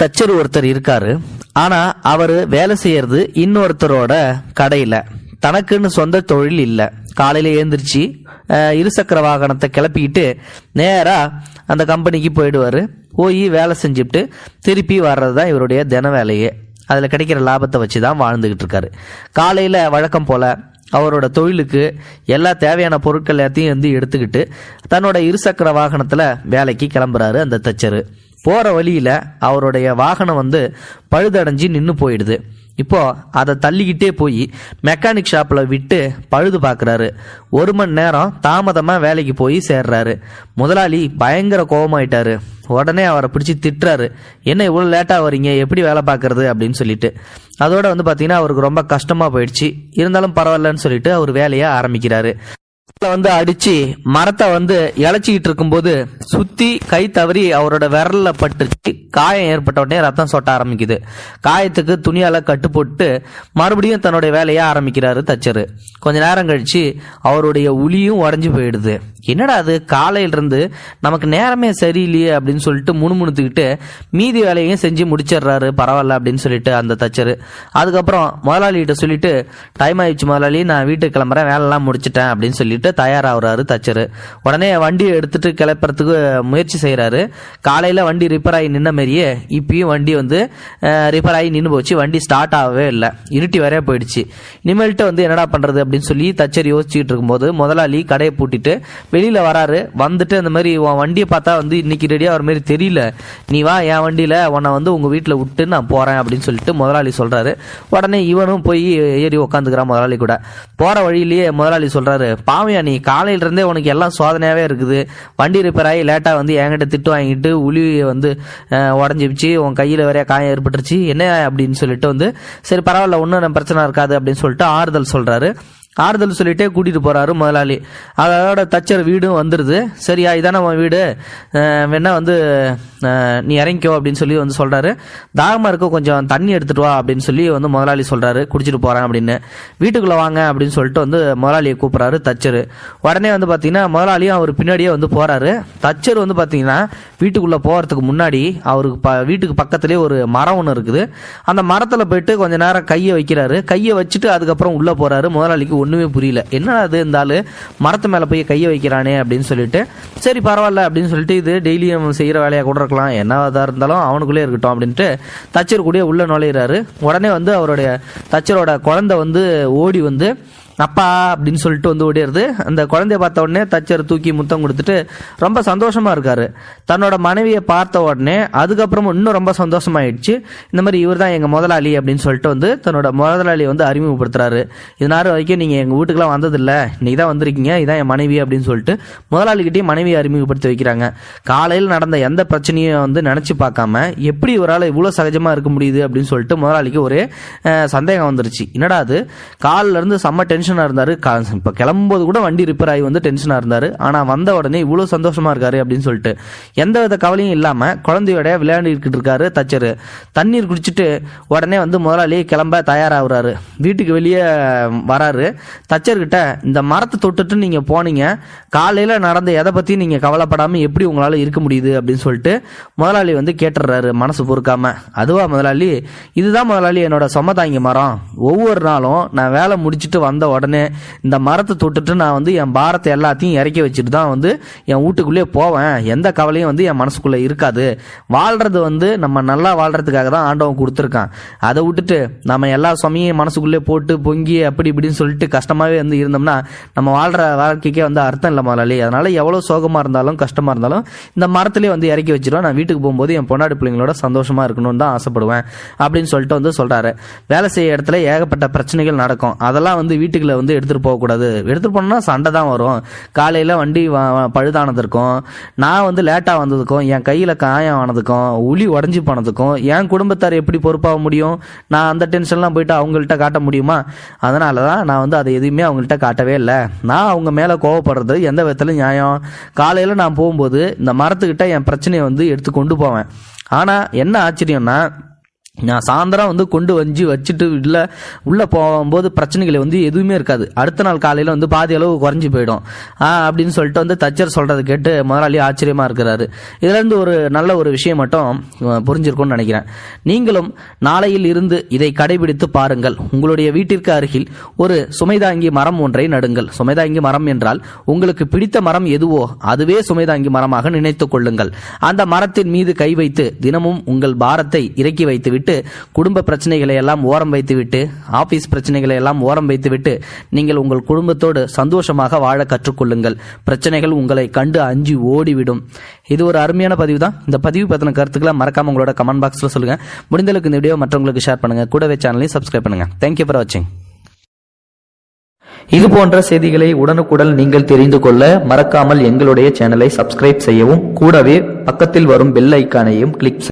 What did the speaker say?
தச்சர் ஒருத்தர் இருக்காரு. ஆனா அவரு வேலை செய்யறது இன்னொருத்தரோட கடையில. தனக்குன்னு சொந்த தொழில் இல்லை. காலையில எழுந்திரிச்சு இருசக்கர வாகனத்தை கிளப்பிக்கிட்டு நேரா அந்த கம்பெனிக்கு போயிடுவார். போய் வேலை செஞ்சுட்டு திருப்பி வர்றது தான் இவருடைய தின வேலையே. அதில் கிடைக்கிற லாபத்தை வச்சு தான் வாழ்ந்துக்கிட்டு இருக்காரு. காலையில் வழக்கம் போல் அவரோட தொழிலுக்கு எல்லா தேவையான பொருட்கள் எல்லாத்தையும் வந்து எடுத்துக்கிட்டு தன்னோட இருசக்கர வாகனத்தில் வேலைக்கு கிளம்புறாரு அந்த தச்சர். போகிற வழியில் அவருடைய வாகனம் வந்து பழுதடைஞ்சு நின்று போயிடுது. இப்போது அதை தள்ளிக்கிட்டே போய் மெக்கானிக் ஷாப்பில் விட்டு பழுது பார்க்குறாரு. ஒரு மணி நேரம் தாமதமாக வேலைக்கு போய் சேர்றாரு. முதலாளி பயங்கர கோபமாயிட்டாரு. உடனே அவரை பிடிச்சி திட்டுறாரு. என்ன இவ்வளோ லேட்டாக வரீங்க எப்படி வேலை பார்க்குறது? அப்படின்னு சொல்லிட்டு. அதோட வந்து பார்த்தீங்கன்னா அவருக்கு ரொம்ப கஷ்டமாக போயிடுச்சு. இருந்தாலும் பரவாயில்லன்னு சொல்லிட்டு அவர் வேலையை ஆரம்பிக்கிறாரு. வந்து அடிச்சு மரத்தை வந்து இழைச்சிக்கிட்டு இருக்கும்போது சுத்தி கை தவறி அவரோட விரல்ல பட்டுச்சு காயம் ஏற்பட்ட உடனே ரத்தம் சொட்ட ஆரம்பிக்குது. காயத்துக்கு துணியால கட்டு போட்டு மறுபடியும் தன்னுடைய வேலையை ஆரம்பிக்கிறாரு தச்சரு. கொஞ்ச நேரம் கழிச்சு அவருடைய உளியும் உடஞ்சி போயிடுது. என்னடா அது? காலையிலிருந்து நமக்கு நேரமே சரியில்லையே அப்படின்னு சொல்லிட்டு முணுமுணுத்துக்கிட்டு மீதி வேலையும் செஞ்சு முடிச்சிடுறாரு. பரவாயில்ல அப்படின்னு சொல்லிட்டு அந்த தச்சரு. அதுக்கப்புறம் முதலாளிகிட்ட சொல்லிட்டு டைம் ஆயிடுச்சு முதலாளி நான் வீட்டுக்கு கிளம்புறேன் வேலைலாம் முடிச்சிட்டேன் அப்படின்னு சொல்லிட்டு தயாராகிறாரு தச்சரு. உடனே வண்டியை எடுத்துட்டு கிளப்புறதுக்கு முயற்சி செய்கிறாரு காலையில் வண்டி ரிப்பேர் ஆகி நின்ன மாதிரியே இப்பயும் வண்டி வந்து ரிப்பேர் ஆகி நின்று போச்சு. வண்டி ஸ்டார்ட் ஆகவே இல்லை. இருட்டி வரைய போயிடுச்சு. இனிமேல்கிட்ட வந்து என்னடா பண்ணுறது அப்படின்னு சொல்லி தச்சர் யோசிச்சுட்டு இருக்கும்போது முதலாளி கடையை பூட்டிட்டு வெளியில் வராரு. வந்துட்டு இந்த மாதிரி உன் வண்டியை பார்த்தா வந்து இன்னைக்கு ரெடியாக வர மாதிரி தெரியல. நீ வா என் வண்டியில் உன்னை வந்து உங்கள் வீட்டில் விட்டு நான் போகிறேன் அப்படின்னு சொல்லிட்டு முதலாளி சொல்கிறாரு உடனே இவனும் போய் ஏறி உக்காந்துக்கிறான் முதலாளி கூட. போகிற வழியிலேயே முதலாளி சொல்கிறாரு பாவையா நீ காலையிலேருந்தே உனக்கு எல்லாம் சோதனையாகவே இருக்குது. வண்டி ரிப்பேர் ஆகி லேட்டாக வந்து என்கிட்ட திட்டு வாங்கிட்டு உளி வந்து உடஞ்சிச்சு உன் கையில் வேற காயம் ஏற்பட்டுருச்சு. என்ன அப்படின்னு சொல்லிட்டு வந்து சரி பரவாயில்ல ஒன்றும் பிரச்சனை இருக்காது. அப்படின்னு சொல்லிட்டு ஆறுதல் சொல்கிறாரு ஆறுதல் சொல்லிட்டே கூட்டிகிட்டு போகிறாரு முதலாளி. அதோட தச்சர் வீடும் வந்துடுது சரியா இதான் நம்ம வீடு? வேணா வந்து நீ இறங்கிக்கோ அப்படின்னு சொல்லி வந்து சொல்கிறாரு தாகமாக இருக்க கொஞ்சம் தண்ணி எடுத்துகிட்டு வா அப்படின்னு சொல்லி வந்து முதலாளி சொல்கிறாரு குடிச்சிட்டு போகிறேன் அப்படின்னு. வீட்டுக்குள்ளே வாங்க அப்படின்னு சொல்லிட்டு வந்து முதலாளியை கூப்பிட்றாரு தச்சர். உடனே வந்து பார்த்தீங்கன்னா முதலாளியும் அவர் பின்னாடியே வந்து போகிறாரு தச்சர் வந்து பார்த்தீங்கன்னா வீட்டுக்குள்ளே போகிறதுக்கு முன்னாடி அவருக்கு ப வீட்டுக்கு பக்கத்துலேயே ஒரு மரம் ஒன்று இருக்குது. அந்த மரத்தில் போயிட்டு கொஞ்ச நேரம் கையை வைக்கிறாரு. கையை வச்சுட்டு அதுக்கப்புறம் உள்ளே போகிறாரு முதலாளிக்கு ஒன்று ஒன்றுமே புரியல. என்னடா அது இந்த மரத்து மேலே போய் கையை வைக்கிறானே அப்படின்னு சொல்லிட்டு சரி பரவாயில்ல அப்படின்னு சொல்லிட்டு இது டெய்லியும் செய்கிற வேலையாக கூட இருக்கலாம். என்னதாக இருந்தாலும் அவனுக்குள்ளே இருக்கட்டும் அப்படின்ட்டு தச்சர் கூடயே உள்ளே நுழையிறாரு. உடனே வந்து அவருடைய தச்சரோட குழந்தை வந்து ஓடி வந்து அப்பா அப்படின்னு சொல்லிட்டு வந்து ஓடிடுது அந்த குழந்தைய பார்த்த உடனே தச்சர் தூக்கி முத்தம் கொடுத்துட்டு ரொம்ப சந்தோஷமாக இருக்காரு. தன்னோட மனைவியை பார்த்த உடனே அதுக்கப்புறம் இன்னும் ரொம்ப சந்தோஷமாயிடுச்சு. இந்த மாதிரி இவர் தான் எங்கள் முதலாளி அப்படின்னு சொல்லிட்டு வந்து தன்னோட முதலாளியை வந்து அறிமுகப்படுத்துறாரு. இது நேரம் வரைக்கும் நீங்கள் எங்கள் வீட்டுக்குலாம் வந்ததில்ல. இன்னைக்கு தான் வந்திருக்கீங்க. இதான் என் மனைவி அப்படின்னு சொல்லிட்டு முதலாளிகிட்டையும் மனைவியை அறிமுகப்படுத்தி வைக்கிறாங்க. காலையில் நடந்த எந்த பிரச்சனையும் வந்து நினச்சி பார்க்காம எப்படி இவரால் இவ்வளோ சகஜமாக இருக்க முடியுது அப்படின்னு சொல்லிட்டு முதலாளிக்கு ஒரு சந்தேகம் வந்துருச்சு. என்னடா அது? காலிலேருந்து செம்ம டென்ஷன் டென்ஷனாக இருந்தார். கா- இப்போ கிளம்பும்போது கூட வண்டி ரிப்பேர் ஆகி வந்து டென்ஷனாக இருந்தார். ஆனால் வந்த உடனே இவ்வளோ சந்தோஷமா இருக்காரு அப்படின்னு சொல்லிட்டு எந்த வித கவலையும் இல்லாமல் குழந்தையோட விளையாண்டுக்கிட்டு இருக்காரு தச்சர். தண்ணீர் குடிச்சிட்டு உடனே வந்து முதலாளி கிளம்ப தயாராகிறாரு. வீட்டுக்கு வெளியே வராரு. தச்சர்கிட்ட இந்த மரத்தை தொட்டுட்டு நீங்கள் போனீங்க. காலையில் நடந்த எதை பற்றி நீங்கள் கவலைப்படாமல் எப்படி உங்களால் இருக்க முடியுது? அப்படின்னு சொல்லிட்டு முதலாளி வந்து கேட்டுடுறாரு மனசு பொறுக்காமல் அதுவா முதலாளி? இதுதான் முதலாளி என்னோட சொமதாங்கி மரம். ஒவ்வொரு நாளும் நான் வேலை முடிச்சுட்டு வந்த உடனே இந்த மரத்தை தொட்டுட்டு நான் வந்து என் பாரத்தை எல்லாத்தையும் இறக்கி வச்சுட்டு தான் வந்து என் வீட்டுக்குள்ளேயே போவேன். எந்த கவலையும் வந்து என் மனசுக்குள்ளே இருக்காது. வாழ்கிறது வந்து நம்ம நல்லா வாழ்கிறதுக்காக தான் ஆண்டவன் கொடுத்துருக்கான். அதை விட்டுட்டு நம்ம எல்லா சுவையும் மனசுக்குள்ளே போட்டு பொங்கி அப்படி இப்படின்னு சொல்லிட்டு கஷ்டமாகவே வந்து இருந்தோம்னா நம்ம வாழ்கிற வாழ்க்கைக்கே வந்து அர்த்தம் இல்லை முதலாளி அதனால் எவ்வளோ சோகமாக இருந்தாலும் கஷ்டமாக இருந்தாலும் இந்த மரத்துலேயே வந்து இறக்கி வச்சிருவேன் நான் வீட்டுக்கு போகும்போது என் பொன்னாடி பிள்ளைங்களோட சந்தோஷமாக இருக்கணும்னு தான் ஆசைப்படுவேன். அப்படின்னு சொல்லிட்டு வந்து சொல்கிறாரு வேலை செய்ய இடத்துல ஏகப்பட்ட பிரச்சனைகள் நடக்கும். அதெல்லாம் வந்து வீட்டுக்கு வீட்டுக்குள்ள வந்து எடுத்துகிட்டு போகக்கூடாது எடுத்துட்டு போனோம்னா சண்டை தான் வரும். காலையில் வண்டி பழுதானதுக்கும் பழுதானதற்கும் நான் வந்து லேட்டாக வந்ததுக்கும் என் கையில் காயம் ஆனதுக்கும் உளி உடஞ்சி போனதுக்கும் என் குடும்பத்தார் எப்படி பொறுப்பாக முடியும்? நான் அந்த டென்ஷன்லாம் போயிட்டு அவங்கள்ட்ட காட்ட முடியுமா? அதனால தான் நான் வந்து அதை எதுவுமே அவங்கள்ட்ட காட்டவே இல்லை. நான் அவங்க மேலே கோவப்படுறது எந்த விதத்துல நியாயம். காலையில் நான் போகும்போது இந்த மரத்துக்கிட்ட என் பிரச்சனையை வந்து எடுத்து கொண்டு போவேன். ஆனால் என்ன ஆச்சரியம்னா நான் சாயந்தரம் வந்து கொண்டு வந்து வச்சுட்டு இல்லை உள்ளே போகும்போது பிரச்சனைகள் வந்து எதுவுமே இருக்காது. அடுத்த நாள் காலையில் வந்து பாதி அளவு குறைஞ்சி போயிடும். அப்படின்னு சொல்லிட்டு வந்து தச்சர் சொல்கிறத கேட்டு முதலாளி ஆச்சரியமாக இருக்கிறாரு. இதுலேருந்து ஒரு நல்ல ஒரு விஷயம் மட்டும் அஹ், புரிஞ்சிருக்கும்னு நினைக்கிறேன். நீங்களும் நாளையில் இருந்து இதை கடைபிடித்து பாருங்கள். உங்களுடைய வீட்டிற்கு அருகில் ஒரு சுமைதாங்கி மரம் ஒன்றை நடுங்கள். சுமைதாங்கி மரம் என்றால் உங்களுக்கு பிடித்த மரம் எதுவோ அதுவே சுமைதாங்கி மரமாக நினைத்துக் கொள்ளுங்கள். அந்த மரத்தின் மீது கை வைத்து தினமும் உங்கள் பாரத்தை இறக்கி வைத்துவிட்டு குடும்ப பிரச்சனைகளை எல்லாம் ஓரம் வைத்துவிட்டு ஆபீஸ் பிரச்சனைகளை எல்லாம் ஓரம் வைத்துவிட்டு நீங்கள் உங்கள் குடும்பத்தோடு சந்தோஷமாக வாழ கற்றுக்கொள்ளுங்கள். பிரச்சனைகள் உங்களை கண்டு அஞ்சு ஓடிவிடும். இது ஒரு அருமையான பதிவு தான். இந்த பதிவு பற்றின கருத்துக்களை மறக்காம உங்களோட கமெண்ட் பாக்ஸில் சொல்லுங்க. முடிந்தளவுக்கு இந்த வீடியோ மற்றவங்களுக்கு ஷேர் பண்ணுங்க. கூடவே சேனலையும் சப்ஸ்கிரைப் பண்ணுங்க. தேங்க்யூ ஃபார் வாட்சிங் இது போன்ற செய்திகளை உடனுக்குடன் நீங்கள் தெரிந்து கொள்ள மறக்காமல் எங்களுடைய சேனலை சப்ஸ்கிரைப் செய்யவும் கூடவே பக்கத்தில் வரும் பெல் ஐக்கானையும் கிளிக் செய்யவும்